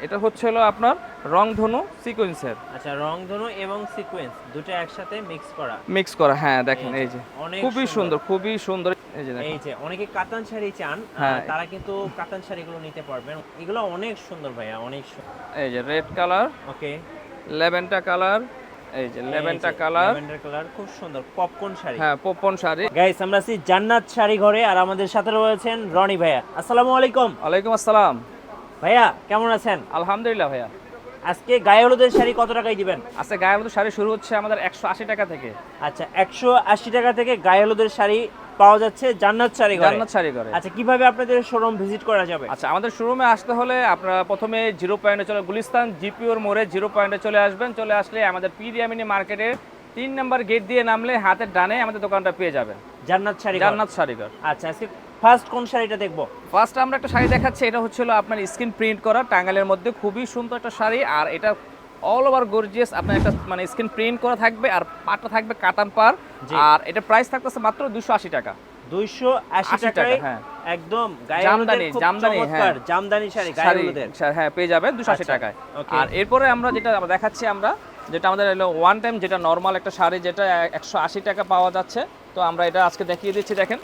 এটা হচ্ছে হলো আপনার রংধনু সিকোয়েন্সের আচ্ছা রংধনু এবং সিকোয়েন্স দুটো একসাথে মিক্স করা। মিক্স করা হ্যাঁ দেখেন এই যে, খুবই সুন্দর। খুবই সুন্দর এই যে দেখেন। এই যে অনেকে কাতান শাড়ি চান হ্যাঁ। তারা কিন্তু কাতান শাড়িগুলো নিতে পারবেন। এগুলো অনেক সুন্দর ভাইয়া অনেক এই যে red colour okay. Lavender colour এই যে লেভেন্টা কালার ল্যাভেন্ডার কালার খুব সুন্দর পপকর্ন শাড়ি। হ্যাঁ পপকর্ন শাড়ি। গাইস আমরা আছি জান্নাত শাড়ি ঘরে আর আমাদের সাথে রয়েছেন রনি ভাইয়া। আসসালামু আলাইকুম। ওয়ালাইকুম আসসালাম। ভাইয়া কেমন আছেন? আলহামদুলিল্লাহ ভাইয়া। আজকে গায়ে হলুদের শাড়ি কত টাকায় দিবেন? আজকে গায়ের মতো শাড়ি শুরু হচ্ছে আমাদের একশো আশি টাকা থেকে। আচ্ছা একশো আশি টাকা থেকে গায়ে হলুদের শাড়ি পাওয়া যাচ্ছে জান্নাত শাড়ি জান্নাত শাড়ি করে আচ্ছা কীভাবে আপনাদের শোরুম ভিজিট করা যাবে? আচ্ছা আমাদের শোরুমে আসতে হলে আপনারা প্রথমে জিরো পয়েন্টে চলে গুলিস্তান জিপিওর মোড়ে জিরো পয়েন্টে চলে আসবেন। চলে আসলে আমাদের পিডিএমিনি মার্কেটের তিন নম্বর গেট দিয়ে নামলে হাতের ডানে আমাদের দোকানটা পেয়ে যাবেন। জান্নাত শাড়ি। জান্নাত শাড়িঘর। আচ্ছা আজকে ফার্স্ট কোন শাড়িটা দেখব? ফার্স্ট আমরা একটা শাড়ি দেখাচ্ছি এটা হচ্ছিল আপনার স্ক্রিন প্রিন্ট করা টাঙ্গালের মধ্যে খুবই সুন্দর একটা শাড়ি। আর এটা অল ওভার গর্জিয়াস আপনার একটা মানে স্ক্রিন প্রিন্ট করা থাকবে আর পাটটা থাকবে কাতান পার আর এটা প্রাইস থাকতেছে মাত্র দুশো আশি টাকা। দুইশো আশি 80 টাকা, টাকায় হ্যাঁ। একদম জামদানি, জামদানি, হ্যাঁ। জামদানি শাড়ি হ্যাঁ পেয়ে যাবেন দুশো আশি আচ্ছা, টাকায়. আর এরপরে আমরা যেটা দেখাচ্ছি আমরা যেটা আমাদের হলো ওয়ান টাইম যেটা নর্মাল একটা শাড়ি যেটা একশো আশি টাকা পাওয়া যাচ্ছে। তো আমরা এটা আজকে দেখিয়ে দিচ্ছি দেখেন।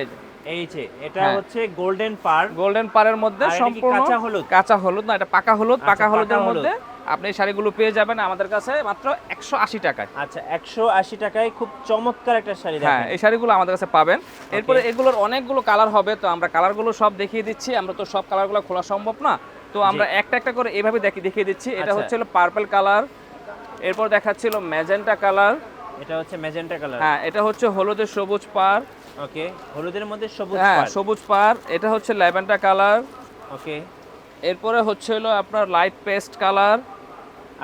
এই যে এই যে এটা হ্যাঁ। হচ্ছে গোল্ডেন পার। গোল্ডেন পারের মধ্যে সম্পূর্ণ কাঁচা হলুদ? কাঁচা হলুদ না এটা পাকা হলুদ আচ্ছা, পাকা হলুদের মধ্যে আপনি শাড়িগুলো পেয়ে যাবেন আমাদের কাছে মাত্র একশো আশি টাকায়। আচ্ছা একশো আশি টাকায় খুব চমৎকার একটা শাড়ি হ্যাঁ এই শাড়িগুলো আমাদের কাছে পাবেন। এরপরে এগুলোর অনেকগুলো কালার হবে তো আমরা কালারগুলো সব দেখিয়ে দিচ্ছি। আমরা তো সব কালারগুলো খোলা সম্ভব না। তো আমরা একটা একটা করে এইভাবে দেখি দেখিয়ে দিচ্ছি। এটা। হচ্ছে পার্পল কালার এরপর দেখাচ্ছিল ম্যাজেন্টা কালার এটা হচ্ছে ম্যাজেন্টা কালার হ্যাঁ এটা হচ্ছে হলুদের সবুজ পার। ওকে হলুদের মধ্যে সবুজ হ্যাঁ সবুজ পার এটা হচ্ছে ল্যাভেন্ডার কালার। ওকে এরপরে হচ্ছে হলো আপনার লাইট পেস্ট কালার।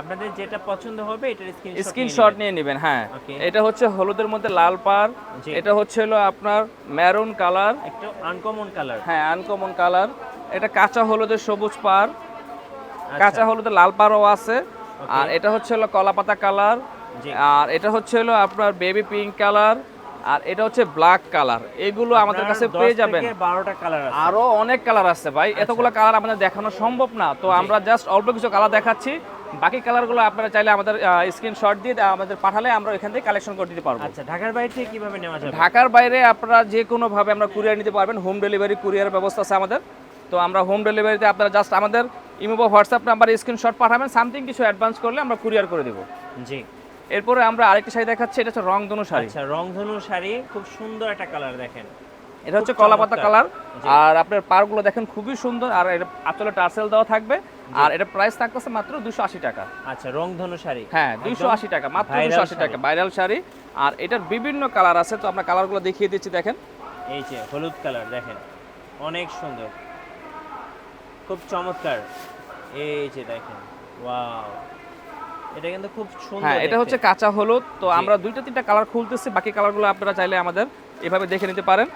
আপনাদের যেটা পছন্দ হবে এটার স্ক্রিনশট স্ক্রিনশট নিয়ে নেবেন হ্যাঁ. এটা হচ্ছে হলুদের মধ্যে লাল পার এটা হচ্ছে হলো আপনার মেরুন কালার। একটু আনকমন কালার হ্যাঁ আনকমন কালার এটা কাঁচা হলুদের সবুজ পার আচ্ছা। কাঁচা হলুদের লাল পারও আছে। আর এটা হচ্ছে হলো কলাপাতা কালার। আর এটা হচ্ছে হলো আপনার বেবি পিঙ্ক কালার আর এটা হচ্ছে ব্ল্যাক কালার এগুলো আমাদের কাছে পেয়ে যাবেন। বারোটা কালার আরও অনেক কালার আছে ভাই। আচ্ছা। এতগুলো কালার আমাদের দেখানো সম্ভব না। তো আমরা জাস্ট অল্প কিছু কালার দেখাচ্ছি। বাকি কালারগুলো আপনারা চাইলে আমাদের স্ক্রিনশট দিয়ে আমাদের পাঠালে আমরা এখান থেকে কালেকশন করে দিতে পারব। আচ্ছা ঢাকার বাইরে থেকে কীভাবে নেওয়া যাবে? ঢাকার বাইরে আপনারা যে কোনো ভাবে আমরা কুরিয়ার নিতে পারবেন। হোম ডেলিভারি কুরিয়ার ব্যবস্থা আছে আমাদের। তো আমরা হোম ডেলিভারিতে আপনারা জাস্ট আমাদের ইমো বা হোয়াটসঅ্যাপ নাম্বার স্ক্রিনশট পাঠাবেন। সামথিং কিছু অ্যাডভান্স করলে আমরা কুরিয়ার করে দেবো। জি। এরপরে আমরা আরেকটি শাড়ি দেখাচ্ছি এটা হচ্ছে রংধনু শাড়ি। আচ্ছা রংধনু শাড়ি খুব সুন্দর একটা কালার দেখেন। এটা হচ্ছে কলাপাতা চমৎকার। কালার। আর আপনার পারগুলো দেখেন খুবই সুন্দর আর এটা আচলে টার্সেল দেওয়া থাকবে। আর এটা প্রাইস থাকতেছে মাত্র দুশো আশি টাকা। আচ্ছা রংধনু শাড়ি। হ্যাঁ দুইশো আশি টাকা মাত্র দুশো আশি। টাকা ভাইরাল শাড়ি। আর এটার বিভিন্ন কালার আছে তো আমরা কালারগুলো দেখিয়ে দিচ্ছি দেখেন। এই যে হলুদ কালার দেখেন। অনেক সুন্দর। খুব চমৎকার। এই যে দেখেন। ওয়াও। এটা কিন্তু খুব সুন্দর হ্যাঁ এটা হচ্ছে কাঁচা হলুদ। তো আমরা দুইটা তিনটা কালার খুলতেছি বাকি কালারগুলো আপনারা চাইলে আমাদের এভাবে দেখে নিতে পারেন।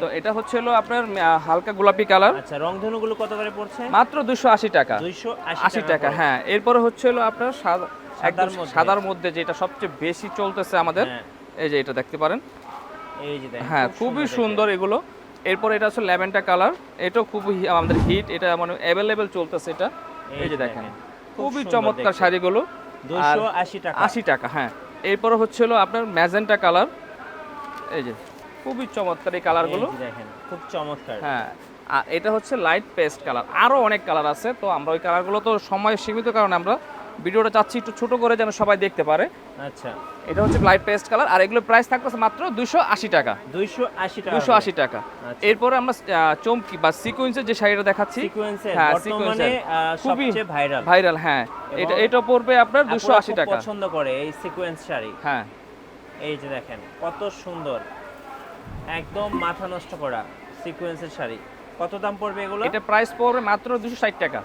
তো এটা হচ্ছে হলো আপনার হালকা গোলাপি কালার। আচ্ছা রংধনু গুলো কত করে পড়ছে? মাত্র দুশো আশি টাকা। দুইশো আশি টাকা হ্যাঁ। এরপরে হচ্ছে হলো আপনার একদম মধ্যে। সাদার মধ্যে যেটা সবচেয়ে বেশি চলতেছে আমাদের হ্যাঁ। এই যে এটা দেখতে পারেন। এই যে দেখেন হ্যাঁ খুবই সুন্দর এগুলো। এরপর এটা হচ্ছে ল্যাভেন্ডার কালার। এটাও খুবই হি- আমাদের হিট এটা মানে অ্যাভেলেবেল চলতেছে এটা। এই যে দেখেন খুবই চমৎকার শাড়িগুলো। দুইশো আশি টাকা। আশি টাকা হ্যাঁ। এরপর হচ্ছে হলো আপনার ম্যাজেন্টা কালার। এই যে খুবই চমৎকার এই কালারগুলো। দেখেন খুব চমৎকার। হ্যাঁ আর এটা হচ্ছে লাইট পেস্ট কালার। আরও অনেক কালার আছে তো আমরা ওই কালারগুলো তো সময় সীমিত কারণে আমরা ভিডিওটা চাচ্ছি একটু ছোট করে যেন সবাই দেখতে পারে। আচ্ছা। এটা হচ্ছে লাইট পেস্ট কালার আর এগুলোর প্রাইস থাকতেছে মাত্র দুশো আশি টাকা। দুইশো আশি টাকা দুশো আশি টাকা। আচ্ছা। এরপরে আমরা চমকি বা সিকোয়েন্সের যে শাড়িটা দেখাচ্ছি সিকোয়েন্সের হ্যাঁ, বর্তমানে খুবই সবচেয়ে ভাইরাল ভাইরাল হ্যাঁ। এটা এটা পড়বে আপনার দুশো আশি টাকা। পছন্দ করে এই সিকোয়েন্স শাড়ি। হ্যাঁ। এই যে দেখেন কত সুন্দর। একদম মাথা নষ্ট করা সিকোয়েন্সের শাড়ি। কত দাম পড়বে এগুলো? এটা প্রাইস পড়বে মাত্র দুশো ষাট টাকা।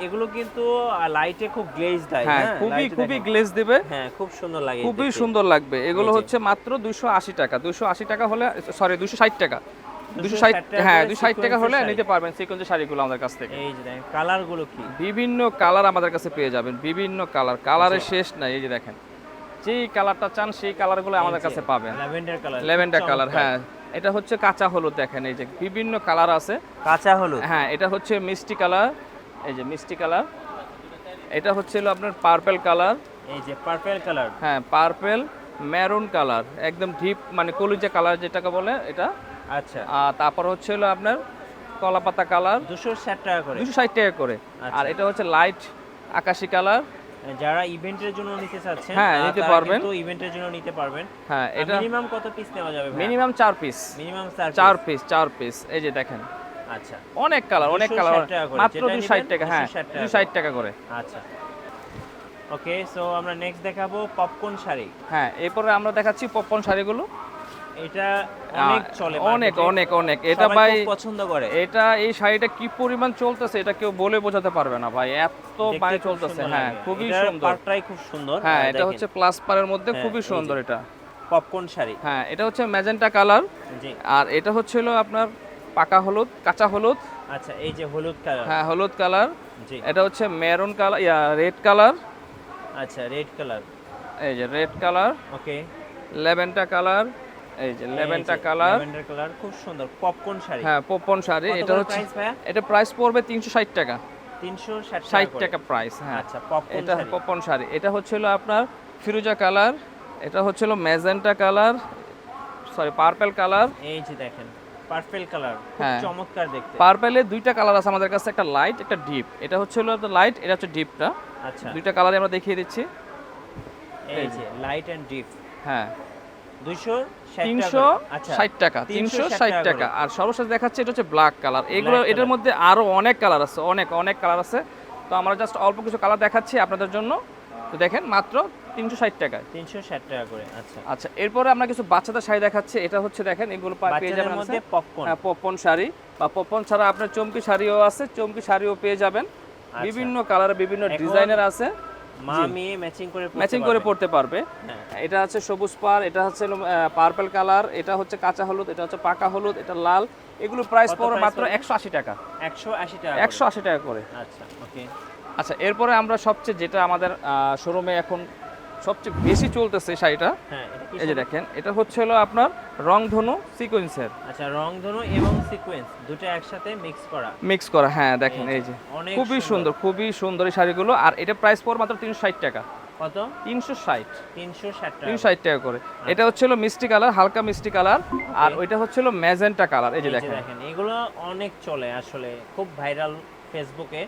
এগুলো- কিন্তু লাইটে খুব গ্লেজ দেয় হ্যাঁ হ্যাঁ? খুবই খুবই গ্লেজ দেবে। হ্যাঁ খুব সুন্দর লাগে খুবই সুন্দর লাগবে। এগুলো হচ্ছে মাত্র দুশো আশি টাকা। দুশো আশি টাকা হলে সরি দুশো ষাট টাকা। 260 টাকা হ্যাঁ করে দুশো ষাট টাকা হলে শাড়ি। নিতে পারবেন সিকোয়েন্সের শাড়িগুলো আমাদের কাছ থেকে। এই যে দেখেন কালারগুলো কি? বিভিন্ন কালার আমাদের কাছে পেয়ে যাবেন বিভিন্ন কালার কালারের আচ্ছা। শেষ নাই এই যে দেখেন। যেই কালারটা চান সেই কালারগুলো আমাদের কাছে পাবেন। ল্যাভেন্ডার কালার ল্যাভেন্ডার কালার হ্যাঁ। এটা হচ্ছে কাঁচা হলুদ দেখেন এই যে বিভিন্ন কালার আছে। কাঁচা হলুদ? হ্যাঁ এটা হচ্ছে মিষ্টি কালার এই যে মিষ্টি কালার। এটা হচ্ছিল আপনার পার্পেল কালার। এই যে পার্পেল কালার? হ্যাঁ পার্পেল মেরুন কালার একদম ডিপ মানে কলিজা কালার যেটাকে বলে এটা। আচ্ছা। আর তারপর হচ্ছে হলো আপনার কলাপাতা কালার। দুশো ষাট টাকা করে। দুশো ষাট টাকা করে। আচ্ছা। আর এটা হচ্ছে লাইট আকাশি কালার। যারা ইভেন্টের জন্য নিতে চাচ্ছেন হ্যাঁ, নিতে পারবেন। কিন্তু ইভেন্টের জন্য নিতে পারবেন। হ্যাঁ এটা মিনিমাম কত পিস নেওয়া যাবে মিনিমাম চার পিস মিনিমাম চার চার piece? পিস চার পিস এই যে দেখেন। আচ্ছা। অনেক কালার অনেক 260 কালার মাত্র যেটা দুশো ষাট নিবেন, টাকা হ্যাঁ 260 টাকা ষাট টাকা করে। আচ্ছা। ওকে সো আমরা নেক্সট দেখাবো পপকর্ন শাড়ি। হ্যাঁ এরপরে আমরা দেখাচ্ছি পপকর্ন শাড়িগুলো। এটা অনেক চলে অনেক অনেক অনেক। এটা ভাই পছন্দ করে। এটা এই শাড়িটা কি পরিমাণ চলতেছে এটা কেউ বলে বোঝাতে পারবে না ভাই। এত মানে চলতেছে হ্যাঁ খুবই সুন্দর। খুব সুন্দর। হ্যাঁ এটা হচ্ছে প্লাস পারের মধ্যে হ্যাঁ, খুবই সুন্দর এটা। পপকর্ন শাড়ি। হ্যাঁ এটা হচ্ছে ম্যাজেন্টা কালার। আর এটা হচ্ছিল আপনার পাকা হলুদ কাঁচা হলুদ। আচ্ছা এই যে হলুদ কালার। হ্যাঁ হলুদ কালার। এটা হচ্ছে maroon colour yeah red colour. আচ্ছা রেড কালার। এই যে red colour. Okay. Lavender colour. এই যে লেভেন্টা কালার। ল্যাভেন্ডার কালার খুব সুন্দর। পপকর্ন শাড়ি। হ্যাঁ পপন শাড়ি। এটা হচ্ছে এটা প্রাইস পড়বে তিনশো ষাট টাকা। 360 টাকা প্রাইস হ্যাঁ। আচ্ছা পপকর্ন এটা শাড়ি। শাড়ি। এটা হচ্ছিল আপনার ফিরোজা কালার এটা হচ্ছিল magenta colour sorry purple colour. এই যে দেখেন পার্পল কালার খুব হ্যাঁ। চমৎকার দেখতে। পার্পেলে দুইটা কালার আছে আমাদের কাছে একটা লাইট একটা ডিপ এটা হচ্ছিল লাইট এটা হচ্ছে ডিপটা আচ্ছা। দুইটা কালারে আমরা দেখিয়ে দিচ্ছি। এই যে। লাইট এন্ড ডিপ হ্যাঁ। টাকা তিনশো ষাট টাকা টাকা আর সর্বশেষ দেখাচ্ছে এটা হচ্ছে ব্ল্যাক কালার এগুলো এটার মধ্যে আরও অনেক কালার আছে অনেক অনেক কালার আছে। তো আমরা জাস্ট অল্প কিছু কালার দেখাচ্ছি আপনাদের জন্য। তো দেখেন মাত্র তিনশো ষাট টাকায়। 360 টাকা করে আচ্ছা। আচ্ছা এরপরে আমরা কিছু বাচ্চাদের শাড়ি দেখাচ্ছি। এটা হচ্ছে দেখেন এগুলো পেয়ে যাবেন পপকর্ন হ্যাঁ পপন শাড়ি। বা পপন ছাড়া আপনার চমকি শাড়িও আছে চমকি শাড়িও পেয়ে যাবেন। আচ্ছা। বিভিন্ন কালার বিভিন্ন ডিজাইনের আছে। মা মেয়ে ম্যাচিং করে ম্যাচিং করে পড়তে পারবে। হ্যাঁ। এটা হচ্ছে সবুজ পার এটা হচ্ছে পার্পল কালার এটা হচ্ছে কাঁচা হলুদ এটা হচ্ছে পাকা হলুদ এটা লাল। এগুলো প্রাইস পড়বে মাত্র একশো আশি টাকা। 180 টাকা একশো আশি টাকা করে। করে। আচ্ছা ওকে আচ্ছা এরপরে আমরা সবচেয়ে যেটা আমাদের শোরুমে এখন সবচেয়ে বেশি চলতেছে শাড়িটা। হ্যাঁ এই যে দেখেন এটা হচ্ছে হলো আপনার রংধনু সিকোয়েন্সের আচ্ছা রংধনু এবং সিকোয়েন্স দুটো একসাথে মিক্স করা। মিক্স করা হ্যাঁ দেখেন এই যে, খুবই সুন্দর। খুবই সুন্দর এই শাড়িগুলো। আর এটা প্রাইস পড়বে মাত্র তিনশো ষাট টাকা। কত? তিনশো ষাট। 360 টাকা। করে। এটা হচ্ছিল মিষ্টি কালার হালকা মিষ্টি কালার। আর ওইটা হচ্ছিল ম্যাজেন্টা কালার এই যে দেখেন। এগুলো অনেক চলে আসলে খুব ভাইরাল ফেসবুকে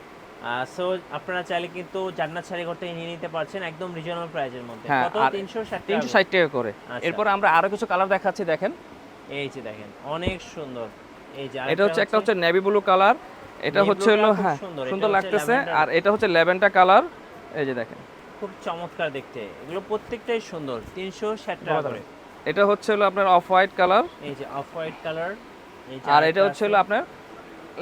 সো আপনারা চাইলে কিন্তু জান্নাত শাড়ি করতে নিয়ে নিতে পারছেন একদম রিজনেবল প্রাইসের মধ্যে। হ্যাঁ, কত? আর 360 তিনশো টাকা ষাট টাকা করে। আচ্ছা। এরপর আমরা আরও কিছু কালার দেখাচ্ছি দেখেন। এই যে দেখেন অনেক সুন্দর। এই যে এটা হচ্ছে একটা হচ্ছে নেভি ব্লু কালার এটা হচ্ছে হলো হ্যাঁ সুন্দর, লাগতেছে। আর এটা হচ্ছে ল্যাভেন্ডা কালার এই যে দেখেন। খুব চমৎকার দেখতে। এগুলো প্রত্যেকটাই সুন্দর 360 টাকা করে। এটা হচ্ছে হলো আপনার অফ হোয়াইট কালার এই যে অফ হোয়াইট কালার আর এটা হচ্ছে হলো আপনার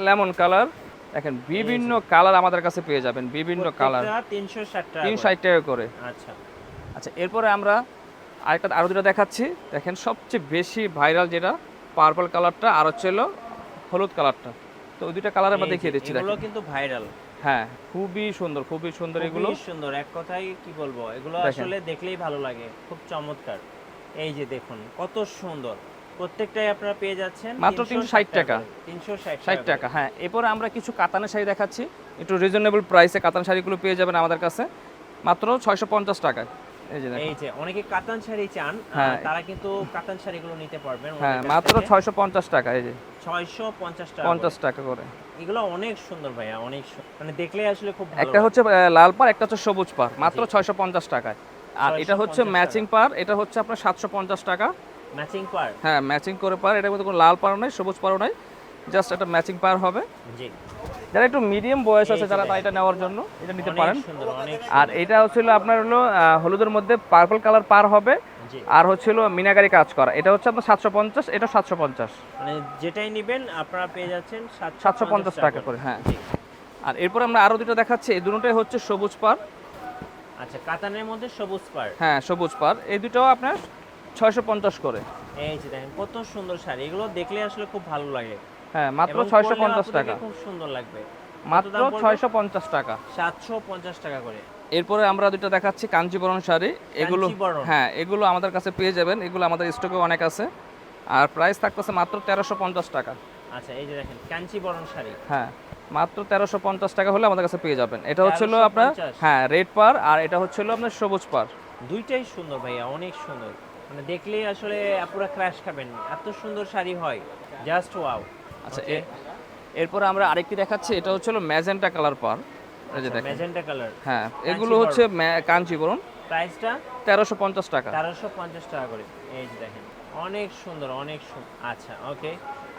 লেমন কালার দেখেন বিভিন্ন কালার আমাদের কাছে পেয়ে যাবেন বিভিন্ন কালার। প্রত্যেকটা 360 টাকা তিন করে। ষাট টাকা করে। আচ্ছা। আচ্ছা এরপরে আমরা আরেকটা আরও দুটো দেখাচ্ছি দেখেন সবচেয়ে বেশি ভাইরাল যেটা পার্পল কালারটা আর হচ্ছে হলো হলুদ কালারটা তো ওই দুইটা কালার আমরা দেখিয়ে দিচ্ছি এগুলো কিন্তু ভাইরাল। হ্যাঁ খুবই সুন্দর খুবই সুন্দর এগুলো। সুন্দর এক কথায় কি বলব? এগুলো আসলে দেখলেই ভালো লাগে খুব চমৎকার। এই যে দেখুন কত সুন্দর। প্রত্যেকটাই আপনারা পেয়ে যাচ্ছেন মাত্র 360 টাকা। তিনশো ষাট ষাট টাকা হ্যাঁ। এরপরে আমরা কিছু কাতানের শাড়ি দেখাচ্ছি। একটু রিজনেবল প্রাইসে কাতান শাড়িগুলো পেয়ে যাবেন আমাদের কাছে। মাত্র ছয়শো পঞ্চাশ এই যে এই যে অনেকে কাতান শাড়ি চান হ্যাঁ। তারা কিন্তু কাতান শাড়িগুলো নিতে পারবেন হ্যাঁ মাত্র ছয়শো পঞ্চাশ টাকা এই যে। ছয়শো পঞ্চাশ টাকা পঞ্চাশ করে। টাকা করে। এগুলো অনেক সুন্দর ভাইয়া অনেক মানে দেখলেই আসলে খুব ভালো একটা হচ্ছে লাল পার একটা হচ্ছে সবুজ পার মাত্র ছয়শো পঞ্চাশ টাকায়। আর এটা হচ্ছে ম্যাচিং পার এটা হচ্ছে আপনার সাতশো পঞ্চাশ টাকা। ম্যাচিং পার? হ্যাঁ ম্যাচিং করে পার। এটার মধ্যে কোনো লাল পারও নাই সবুজ পারও নাই। জাস্ট একটা ম্যাচিং পার হবে। জি। যারা একটু মিডিয়াম বয়স আছে যারা। এটা নেওয়ার জন্য এটা নিতে পারেন। আর এটা হচ্ছিল আপনার হলো হলুদের মধ্যে পার্পল কালার পার হবে। আর হচ্ছিল মিনাগারি কাজ করা। এটা হচ্ছে আপনার সাতশো পঞ্চাশ এটা সাতশো পঞ্চাশ। মানে যেটাই নেবেন আপনারা পেয়ে যাচ্ছেন সাতশো পঞ্চাশ টাকা করে হ্যাঁ। আর এরপর আমরা আরও দুটো দেখাচ্ছি। এই দুটোটাই হচ্ছে সবুজ পার। আচ্ছা কাতানের মধ্যে সবুজ পাড় হ্যাঁ সবুজ পার। এই দুটোও আপনার ছয়শো পঞ্চাশ করে। এই যে দেখেন কত সুন্দর শাড়ি। এগুলো দেখলে আসলে খুব ভালো লাগে। হ্যাঁ মাত্র ছয়শো পঞ্চাশ টাকা। খুব সুন্দর লাগবে। মাত্র ছয়শো পঞ্চাশ টাকা। সাতশো পঞ্চাশ টাকা করে। এরপরে আমরা দুটো দেখাচ্ছি কাঞ্চিবরণ শাড়ি। এগুলো হ্যাঁ এগুলো আমাদের কাছে পেয়ে যাবেন। এগুলো আমাদের স্টকে অনেক আছে। আর প্রাইস থাকতেছে মাত্র তেরোশো পঞ্চাশ টাকা। আচ্ছা এই যে দেখেন কাঞ্চি বরণ শাড়ি। হ্যাঁ মাত্র তেরোশো পঞ্চাশ টাকা হলে আমাদের কাছে পেয়ে যাবেন। এটা হচ্ছে হলো আপনার হ্যাঁ রেড পার আর এটা হচ্ছে হলো আপনার সবুজ পার দুইটাই সুন্দর ভাইয়া অনেক সুন্দর। মানে দেখলেই আসলে পুরো ক্র্যাশ খাবেন। এত সুন্দর শাড়ি হয়। জাস্ট ওয়াও আচ্ছা এরপরে আমরা আরেকটি দেখাচ্ছি এটা হচ্ছে হলো ম্যাজেন্টা কালার পার। এই যে দেখেন। ম্যাজেন্টা কালার হ্যাঁ এগুলো হচ্ছে কাঞ্চিবরম প্রাইসটা তেরোশো পঞ্চাশ টাকা। তেরোশো পঞ্চাশ টাকা করে। এই যে দেখেন অনেক সুন্দর অনেক আচ্ছা ওকে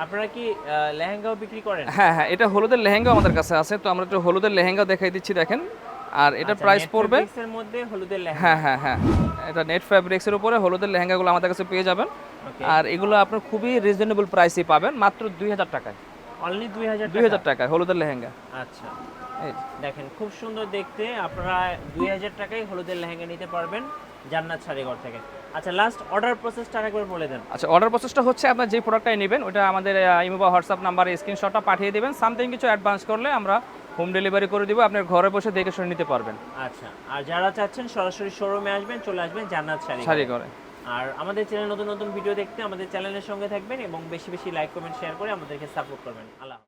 আপনারা কি লেহেঙ্গাও বিক্রি করেন? হ্যাঁ হ্যাঁ এটা হলুদের লেহেঙ্গা আমাদের কাছে আছে। তো আমরা একটু হলুদের লেহেঙ্গা দেখাই দিচ্ছি দেখেন। আর এটা আচ্ছা, প্রাইস পড়বে? এর মধ্যে হলুদের লেহেঙ্গা। হ্যাঁ হ্যাঁ হ্যাঁ। এটা নেট ফ্যাব্রিক্সের উপরে হলুদের লেহেঙ্গাগুলো আমাদের কাছে পেয়ে যাবেন। আর এগুলো আপনার খুবই রিজনেবল প্রাইসে পাবেন মাত্র দুই হাজার টাকায়। অনলি দুই হাজার দুই হাজার টাকায় হলুদের লেহেঙ্গা। আচ্ছা। দেখেন খুব সুন্দর দেখতে। আপনারা দুই হাজার টাকায় হলুদের লেহেঙ্গা নিতে পারবেন জান্নাত শাড়িঘর থেকে। আচ্ছা লাস্ট অর্ডার প্রসেসটা আরেকবার বলে দেন। আচ্ছা অর্ডার প্রসেসটা হচ্ছে আপনার যে প্রোডাক্টটাই নেবেন ওটা আমাদের ইমো বা হোয়াটসঅ্যাপ নাম্বারে স্ক্রিনশটটা পাঠিয়ে দেবেন। সামথিং কিছু অ্যাডভান্স করলে আমরা হোম ডেলিভারি করে দিব আপনার ঘরে বসে দেখে শুনে নিতে পারবেন। আচ্ছা আর যারা চাচ্ছেন সরাসরি শোরুমে আসবেন চলে আসবেন জান্নাত শাড়ি শাড়ি করে আর আমাদের চ্যানেল নতুন নতুন ভিডিও দেখতে আমাদের চ্যানেলের সঙ্গে থাকবেন এবং বেশি বেশি লাইক কমেন্ট শেয়ার করে আমাদেরকে সাপোর্ট করবেন। আল্লাহ।